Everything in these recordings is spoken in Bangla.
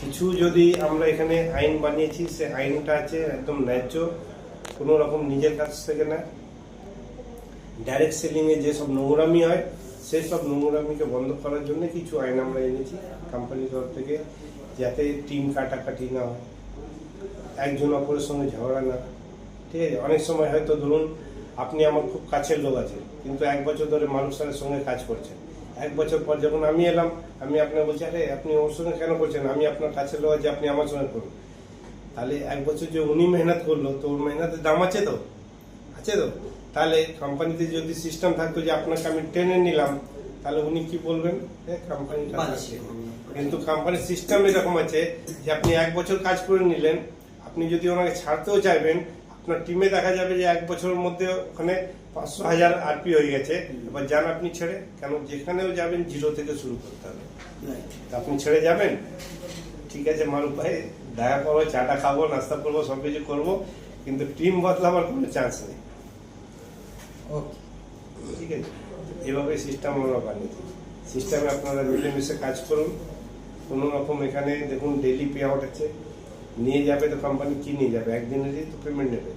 কিছু যদি আমরা এখানে আইন বানিয়েছি, সে আইনটা আছে একদম ন্যায্য, কোনো রকম নিজের কাছ থেকে না। ডাইরেক্ট সেলিং এ যেসব নোংরামি হয় সেই সব নোংরামিকে বন্ধ করার জন্য কিছু আইন আমরা এনেছি কোম্পানির তরফ থেকে, যাতে টিম কাটাকাটি না হয়। একজন অপরের সঙ্গে ঝগড়া না। ঠিক আছে? অনেক সময় হয়তো ধরুন, আপনি আমার খুব কাছের লোক আছে কিন্তু এক বছর ধরে মানুষের সঙ্গে কাজ করছেন। এক বছর পর যখন আমি এলাম আমি আপনাকে বলছি আরে আপনি ওর সঙ্গে কেন করছেন? আমি আপনার কাছে লোক আছে আপনি আমার সঙ্গে করুন। তাহলে এক বছর যে উনি মেহনত করল তো ওর মেহনতের দাম আছে তো? আছে তো? তাহলে কোম্পানিতে যদি সিস্টেম থাকতো যে আপনাকে আমি টেনে নিলাম তাহলে উনি কি বলবেন? কোম্পানিটা কিন্তু কোম্পানির সিস্টেম এরকম আছে যে আপনি এক বছর কাজ করে নিলেন আপনি যদি ওনাকে ছাড়তেও চাইবেন আপনার টিমে দেখা যাবে যে এক বছরের মধ্যে ওখানে পাঁচশো হাজার আরপি হয়ে গেছে। এবার যান আপনি ছেড়ে কেন যেখানেও যাবেন জিরো থেকে শুরু করতে হবে। আপনি ছেড়ে যাবেন? ঠিক আছে মারুফ ভাই দেখা করব চাটা খাব নাস্তা করব সব কিছু করব কিন্তু টিম বদলাবার কোনো চান্স নেই। ওকে ঠিক আছে? এভাবে সিস্টেম আমরা বানিয়েছি সিস্টেমে আপনারা মিলেমিশে কাজ করুন। কোনো রকম এখানে দেখুন ডেলি পে আউট আছে। নিয়ে যাবে তো কোম্পানি কি নিয়ে যাবে? একদিনেরই তো পেমেন্ট নেবে।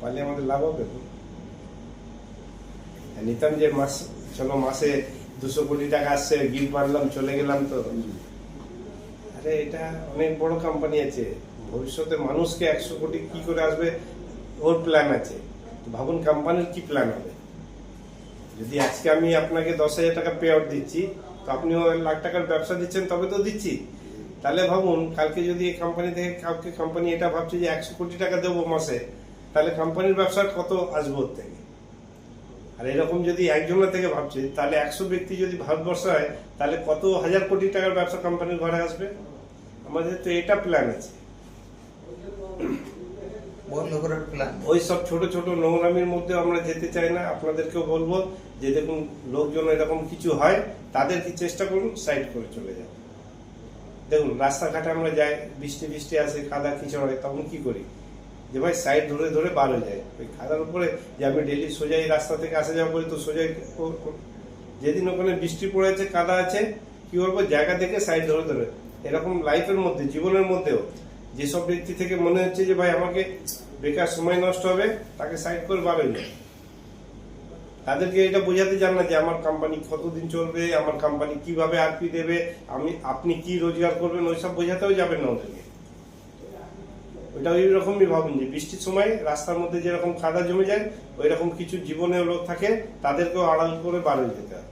পারলে আমাদের লাভ হবে তো? নিতাম যে মাস, চলো মাসে দুশো কোটি টাকা আসছে গিফট মারলাম, চলে গেলাম তো। আরে এটা অনেক বড় কোম্পানি আছে। ভবিষ্যতে মানুষকে একশো কোটি কি করে আসবে? ওর প্ল্যান আছে। ভাবুন কোম্পানির কি প্ল্যান হবে? যদি আজকে আমি আপনাকে দশ হাজার টাকা পে আউট দিচ্ছি, তো আপনি ওই লাখ টাকার ব্যবসা দিচ্ছেন, তবে তো দিচ্ছি। তাহলে ভাবুন, কালকে যদি এই কোম্পানি থেকে কাউকে কোম্পানি এটা ভাবছে যে একশো কোটি টাকা দেবো মাসে তাহলে কোম্পানির ব্যবসার কত আসবে ওর থেকে? আর এরকম যদি একজনের থেকে ভাবছে তাহলে একশো ব্যক্তি যদি ভারতবর্ষ হয় তাহলে কত হাজার কোটি টাকার ব্যবসা কোম্পানির ঘরে আসবে? আমাদের তো এটা প্ল্যান আছে। বন্ধ করার প্ল্যান ওই সব ছোট ছোট নোংরামির মধ্যে আমরা যেতে চাই না। আপনাদেরকেও বলব যে দেখুন লোকজন এরকম কিছু হয় তাদেরকে চেষ্টা করুন সাইড করে চলে যান। দেখুন রাস্তাঘাটে আমরা যাই বৃষ্টি বৃষ্টি আসে কাদা কিচড় হয় তখন কি করি? যে ভাই সাইড ধরে ধরে বার হয়ে যায়। ওই খাদার উপরে যে আমি ডেলি সোজাই রাস্তা থেকে আসা যাওয়া করি, তো সোজাই যেদিন ওখানে বৃষ্টি পড়েছে, কাদা আছে, কি বলব, জায়গা থেকে সাইড ধরে ধরে। এরকম লাইফের মধ্যে, জীবনের মধ্যেও, যেসব ব্যক্তি থেকে মনে হচ্ছে যে, ভাই, আমাকে বেকার সময় নষ্ট হবে, তাকে সাইড করে যায়। তাদেরকে এটা বোঝাতে চান না যে, আমার কোম্পানি কতদিন চলবে, আমার কোম্পানি কীভাবে আরপি দেবে, আমি, আপনি কি রোজগার করবেন? ওইসব বোঝাতেও যাবেন না ওদেরকে। ওইটা ওই রকমই ভাবুন যে বৃষ্টির সময় রাস্তার মধ্যে যেরকম কাদা জমে যায় ওই রকম কিছু জীবনের লোক থাকে, তাদেরকেও আড়াল করে বার হয়ে যেতে হবে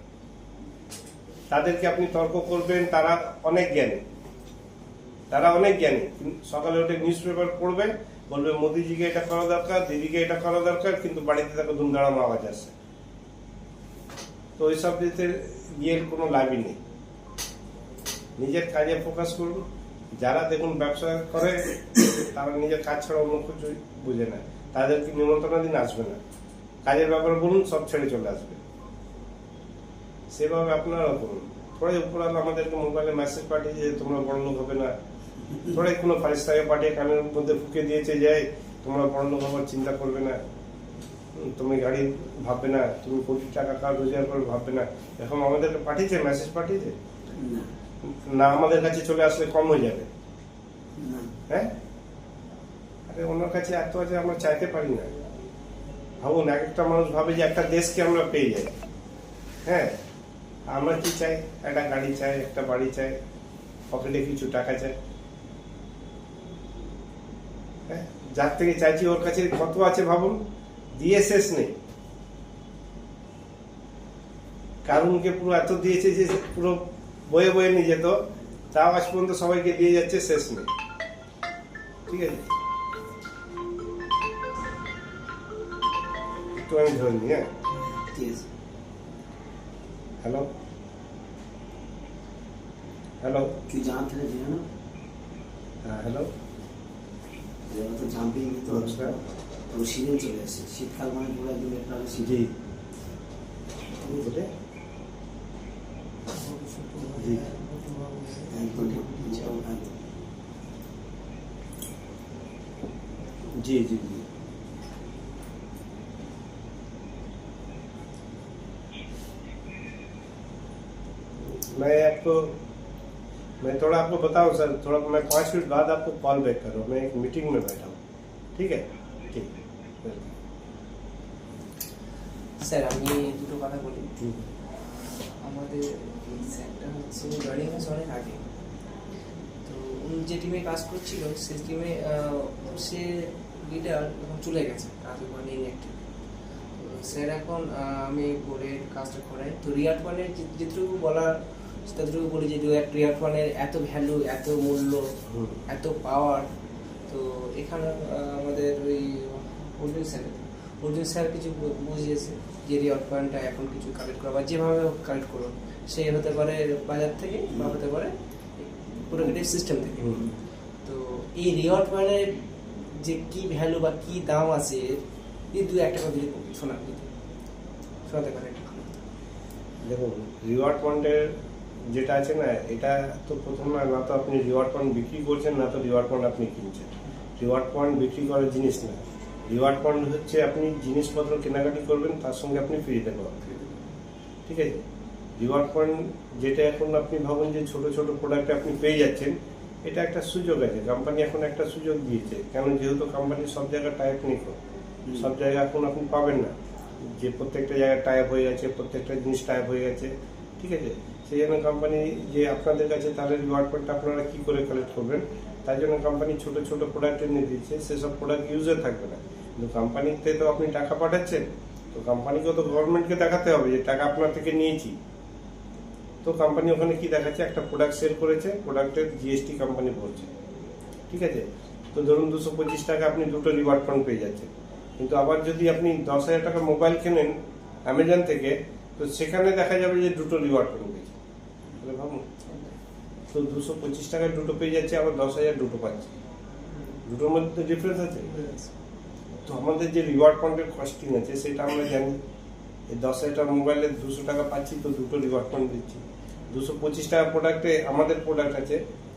তাদেরকে আপনি তর্ক করবেন, তারা অনেক জ্ঞানী। তারা অনেক জ্ঞানী। সকালে উঠে নিউজ পেপার পড়বে বলবে মোদিজিকে এটা করা দরকার, দিদিকে এটা করা দরকার, কিন্তু বাড়িতে তাকে ধুমধাড়াম আওয়াজ আসছে তো ওইসব দিতে গিয়ে কোনো লাভই নেই। নিজের কাজে ফোকাস করুন। যারা দেখুন ব্যবসা করে, তারা নিজের কাজ ছাড়া অন্য কিছু বুঝে না। তাদেরকে নিমন্ত্রণ দিন আসবে না? কাজের ব্যাপারে বলুন, সব ছেড়ে চলে আসবে। সেভাবে আপনারাও করুন। থোড়া উপরাল আমাদেরকে মোবাইলে মেসেজ পাঠিয়েছে যে তোমরা বড় লোক হবে না। থোড়া কোনো ফারিস্তাকে পাঠিয়ে কানের মধ্যে ফুকে দিয়েছে যে তোমরা বড় লোক হবার চিন্তা করবে না। তুমি গাড়ি ভাববে না। তুমি কোটি টাকা কার রোজগার করে ভাববে না। এখন আমাদেরকে পাঠিয়েছে মেসেজ পাঠিয়েছে? না আমাদের কাছে চলে আসলে কম হয়ে যাবে। হ্যাঁ? আরে ওনার কাছে এত আছে আমরা চাইতে পারি না। ভাবুন এক একটা মানুষ ভাবে যে একটা দেশকে আমরা পেয়ে যাই। হ্যাঁ? আমরা কি চাই? একটা গাড়ি চাই একটা বাড়ি চাই পকেটে কিছু টাকা চাই। হ্যাঁ? যার থেকে চাইছি ওর কাছে কত আছে ভাবুন? দিয়ে শেষ নেই। কারুনকে পুরো এত দিয়েছে যে পুরো বয়ে বয়ে নিয়ে যেত। তাও আজ পর্যন্ত সবাইকে দিয়ে যাচ্ছে শেষ নেই। ঠিক আছে? একটু আমি ধরে নিই হ্যাঁ? হ্যালো? হ্যালো? কি জানাতে হবে হ্যাঁ হ্যালো? তো জাম্পিং তো নমস্কার তো সিজন চলে আসছে। শীতকাল মানে পুরো একদম একটা সিজন জি বলে জি একদম একদম जी जी जी मैं आपको मैं थोड़ा आपको बताऊं सर थोड़ा मैं पाँच मिनट बाद आपको कॉल बैक करूँ मैं एक मीटिंग में बैठा हूँ ठीक है ठीक वेलकम। স্যার আমি দুটো কথা বলি আমাদের এই স্যারটা হচ্ছে হয়েছে অনেক আগে তো উনি যে টিমে কাজ করছিল সেই টিমে সে লিডার এখন চলে গেছে কাজ মানে ইনঅ্যাক্টিভ স্যার এখন আমি বোর্ডের কাজটা করাই। তো রিয়াট ওয়ানের যেটুকু বলার ততটুকু বলি যে রিয়াট ওয়ানের এত ভ্যালু এত মূল্য এত পাওয়ার তো এখানে আমাদের ওই অর্জুন স্যার অর্জুন স্যার কিছু বুঝিয়েছে। যে রিওয়ার্ড পয়েন্টটা এখন কিছু কালেক্ট করা বা যেভাবে কালেক্ট করুন সে হতে পারে বাজার থেকে বা হতে পারে প্রোগ্রেটিভ সিস্টেম থেকে। তো এই রিওয়ার্ড পয়েন্টের যে কি ভ্যালু বা কি দাম আছে এই দু একটা কথা শোনা শোনাতে পারে দেখুন রিওয়ার্ড পয়েন্টের যেটা আছে না এটা তো প্রথম না না তো আপনি রিওয়ার্ড পয়েন্ট বিক্রি করছেন না তো রিওয়ার্ড পয়েন্ট আপনি কিনছেন। রিওয়ার্ড পয়েন্ট বিক্রি করার জিনিস না। রিওয়ার্ড পয়েন্ট হচ্ছে আপনি জিনিসপত্র কেনাকাটি করবেন তার সঙ্গে আপনি ফ্রিতে পাবেন। ঠিক আছে? রিওয়ার্ড পয়েন্ট যেটা এখন আপনি ভাবেন যে ছোট ছোট প্রোডাক্ট আপনি পেয়ে যাচ্ছেন এটা একটা সুযোগ আছে। কোম্পানি এখন একটা সুযোগ দিয়েছে। কেন যেহেতু কোম্পানি সব জায়গায় টাইপ নেই তো। সব জায়গায় এখন আপনি পাবেন না। যে প্রত্যেকটা জায়গায় টাইপ হয়ে গেছে প্রত্যেকটা জিনিস টাইপ হয়ে গেছে। ঠিক আছে? সেই জন্য কোম্পানি যে আপনাদের কাছে তাহলে রিওয়ার্ড পয়েন্টটা আপনারা কী করে কালেক্ট করবেন তার জন্য কোম্পানি ছোট ছোট প্রোডাক্ট এনে দিচ্ছে সেসব প্রোডাক্ট ইউজে থাকবে না। কিন্তু কোম্পানিতে তো আপনি টাকা পাঠাচ্ছেন, তো কোম্পানিকে তো গভর্নমেন্টকে দেখাতে হবে যে টাকা আপনার থেকে নিয়েছি। তো কোম্পানি ওখানে কি দেখাচ্ছে? একটা প্রোডাক্ট সেল করেছে প্রোডাক্টের জিএসটি কোম্পানি বলছে। ঠিক আছে? তো ধরুন দুশো পঁচিশ টাকা আপনি দুটো রিওয়ার্ড পয়েন্ট পেয়ে যাচ্ছেন। কিন্তু আবার যদি আপনি দশ হাজার টাকা মোবাইল কেনেন অ্যামাজন থেকে, তো সেখানে দেখা যাবে যে দুটো রিওয়ার্ড ফান্ড পেয়েছে। তাহলে ভাবুন। তো দুশো পঁচিশ টাকায় দুটো পেয়ে যাচ্ছে, আবার দশ হাজার দুটো পাচ্ছে। দুটোর মধ্যে তো ডিফারেন্স আছে তো আমাদের যে রিওয়ার্ড পয়েন্টের কস্টিং আছে, সেটা আমরা জানি। দশ হাজার মোবাইলে দুশো টাকা পাচ্ছি, তো দুটো রিওয়ার্ড পয়েন্ট দিচ্ছি। দুশো পঁচিশ টাকা প্রোডাক্টে আমাদের প্রোডাক্ট আছে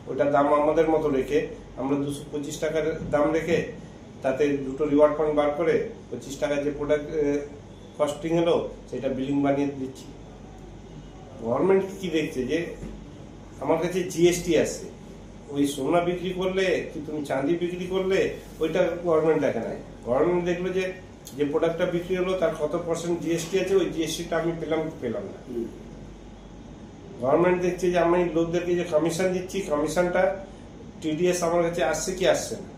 ওটার দাম আমাদের মতো রেখে, আমরা দুশো পঁচিশ টাকার দাম রেখে, তাতে দুটো রিওয়ার্ড পয়েন্ট বার করে পঁচিশ টাকার যে প্রোডাক্ট কস্টিং এলো সেটা বিলিং বানিয়ে দিচ্ছি। গভর্নমেন্ট কি দেখছে যে, আমার কাছে জিএসটি আসছে। ওই সোনা বিক্রি করলে কি তুমি চাঁদি বিক্রি করলে ওইটা গভর্নমেন্ট দেখে না গভর্নমেন্ট দেখল যে যে প্রোডাক্টটা বিক্রি হলো তার কত পার্সেন্ট জিএসটি আছে ওই জিএসটিটা আমি পেলাম পেলাম না। গভর্নমেন্ট দেখছে যে আমি লোকদেরকে যে কমিশন দিচ্ছি কমিশনটা টিডিএস আমার কাছে আসছে কি আসছে না?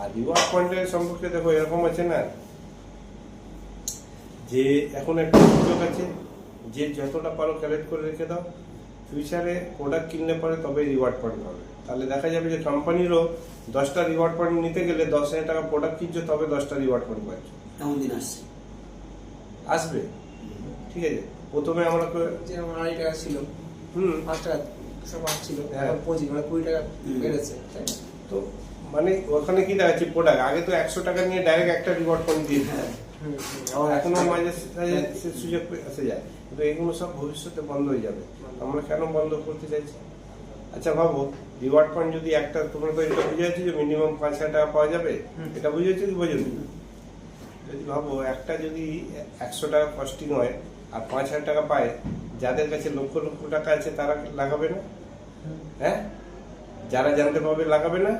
আর রিওয়ার্ড পয়েন্টের সম্পর্কে দেখো এরকম আছে না? যে এখন একটা সুযোগ আছে যে যতটা পারো কালেক্ট করে রেখে দাও। ফিউচারে প্রোডাক্ট কিনলে পরে তবে রিওয়ার্ড পয়েন্ট পাবে। তাহলে দেখা যাবে যে কোম্পানিরও দশটা রিওয়ার্ড পয়েন্ট নিতে গেলে দশ হাজার টাকা প্রোডাক্ট কিনছো তবে দশটা রিওয়ার্ড পয়েন্ট পাচ্ছ। এমন দিন আসছে। আসবে? ঠিক আছে। প্রথমে আমরা করে- যে আমার আড়াই টাকা ছিল হুম। পাঁচ টাকা সব ছিল হ্যাঁ। এখন পঁচিশ মানে কুড়ি টাকা বেড়েছে তো মানে ওখানে কি দেখাচ্ছে প্রোডাক্ট আগে তো একশো টাকা নিয়ে ডাইরেক্ট একটা রিওয়ার্ড পয়েন্ট দিয়ে দিত। হ্যাঁ। হুম, হুম। আমার এখনও মাঝে সে সুযোগ এসে যায়। কিন্তু এগুলো সব ভবিষ্যতে বন্ধ হয়ে যাবে। আমরা কেন বন্ধ করতে চাইছি? আচ্ছা ভাবো রিওয়ার্ড পয়েন্ট যদি একটা তোমরা তো এটা বুঝে যে মিনিমাম পাঁচ হাজার টাকা পাওয়া যাবে। এটা বুঝেছ কি বোঝো যদি ভাবো একটা যদি একশো টাকা কস্টিং হয় আর পাঁচ হাজার টাকা পায় যাদের কাছে লক্ষ লক্ষ টাকা আছে তারা লাগাবে না? হ্যাঁ? যারা জানতে পারবে লাগাবে না?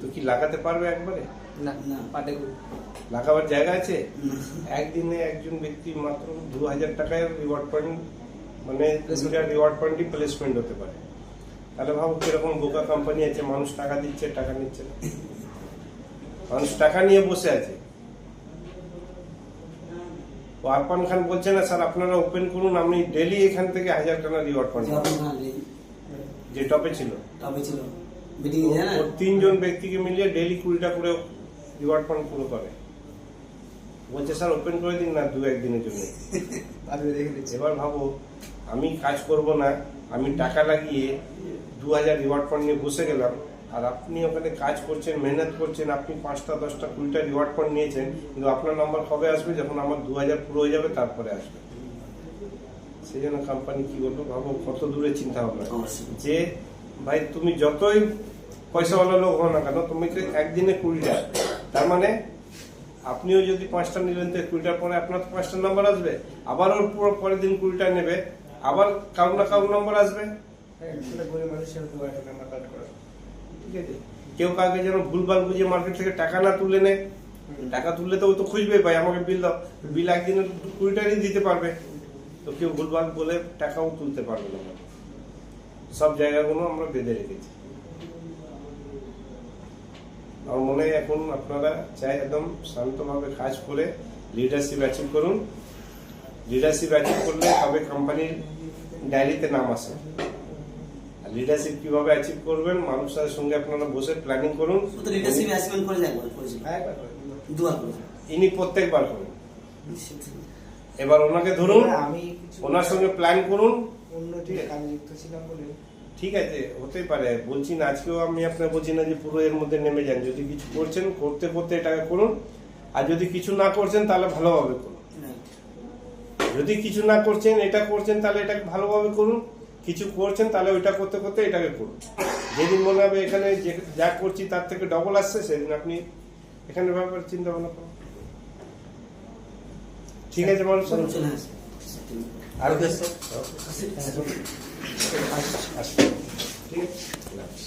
তো কি লাগাতে পারবে একবারে? না না। লাগাবার জায়গা আছে? একদিনে একজন ব্যক্তি মাত্র দু হাজার টাকায় রিওয়ার্ড পয়েন্ট মানে দুটা রিওয়ার্ড পয়েন্টই প্লেসমেন্ট হতে পারে। তাহলে ভাবো কীরকম বোকা কোম্পানি আছে মানুষ টাকা দিচ্ছে টাকা নিচ্ছে না। মানুষ টাকা নিয়ে বসে আছে। ও আরফান খান বলছে না স্যার আপনারা ওপেন করুন আমি ডেলি এখান থেকে হাজার টাকা রিওয়ার্ড পয়েন্ট যখন না রে- যে টপে ছিল। তবে ছিল। ওর তিনজন ব্যক্তিকে মিলিয়ে ডেলি কুড়িটা করে রিওয়ার্ড পয়েন্ট পুরো করে বলছে স্যার ওপেন করে দিন না দু একদিনের জন্য এবার ভাবো আমি কাজ করব না আমি টাকা লাগিয়ে দু হাজার রিওয়ার্ড পয়েন্ট নিয়ে বসে গেলাম। আর আপনি ওখানে কাজ করছেন মেহনত করছেন আপনি পাঁচটা দশটা কুড়িটা রিওয়ার্ড পয়েন্ট নিয়েছেন কিন্তু আপনার নাম্বার কবে আসবে? যখন আমার দু হাজার পুরো হয়ে যাবে তারপরে আসবে। সেই জন্য কোম্পানি কি বলব ভাবো কত দূরে চিন্তা ভাবনা। যে ভাই তুমি যতই পয়সাওয়ালা লোক হও না কেন তুমি তো একদিনে কুড়িটা। তার মানে আপনিও যদি পাঁচটা নিলেন তো কুড়িটার পরে আপনার তো পাঁচটা নাম্বার আসবে। আবার ওর পুরো পরের দিন কুড়িটা নেবে। আবার কারও না কারও নম্বর আসবে? হ্যাঁ কেউ কাউকে যেন ভুলভাল বুঝে মার্কেট থেকে টাকা না তুলে নেয় টাকা তুললে তো ও তো খুঁজবে ভাই আমাকে বিল দাও। বিল একদিনে কুড়ি টাকাই দিতে পারবে। তো কেউ ভুলভাল বলে টাকাও তুলতে পারবে না। সব জায়গাগুলো আমরা বেঁধে রেখেছি। আমার মনে হয় এখন আপনারা চাই একদম শান্তভাবে কাজ করে লিডারশিপ অ্যাচিভ করুন। লিডারশিপ অ্যাচিভ করলে তবে কোম্পানির ডায়েরিতে নাম আসে। আর লিডারশিপ কীভাবে অ্যাচিভ করবেন মানুষের সঙ্গে আপনারা বসে প্ল্যানিং করুন। লিডারশিপ করে করেছিল ইনি প্রত্যেকবার করেন। এবার ওনাকে ধরুন আমি ওনার সঙ্গে প্ল্যান করুন। উন্নতি কাজে যুক্ত ছিলাম বলে। ঠিক আছে হতেই পারে। বলছি না আজকেও আমি আপনার বলছি না যে পুরো এর মধ্যে নেমে যান। যদি কিছু করছেন করতে করতে এটাকে করুন। আর যদি কিছু না করছেন তাহলে ভালোভাবে করুন। যদি কিছু না করছেন এটা করছেন তাহলে এটাকে ভালোভাবে করুন। কিছু করছেন তাহলে ওইটা করতে করতে এটাকে করুন। যেদিন মনে হবে এখানে যে যা করছি তার থেকে ডবল আসছে সেদিন আপনি এখানে ব্যাপারে চিন্তা ভাবনা করুন। ঠিক আছে মানুষ আর ঠিক আছে।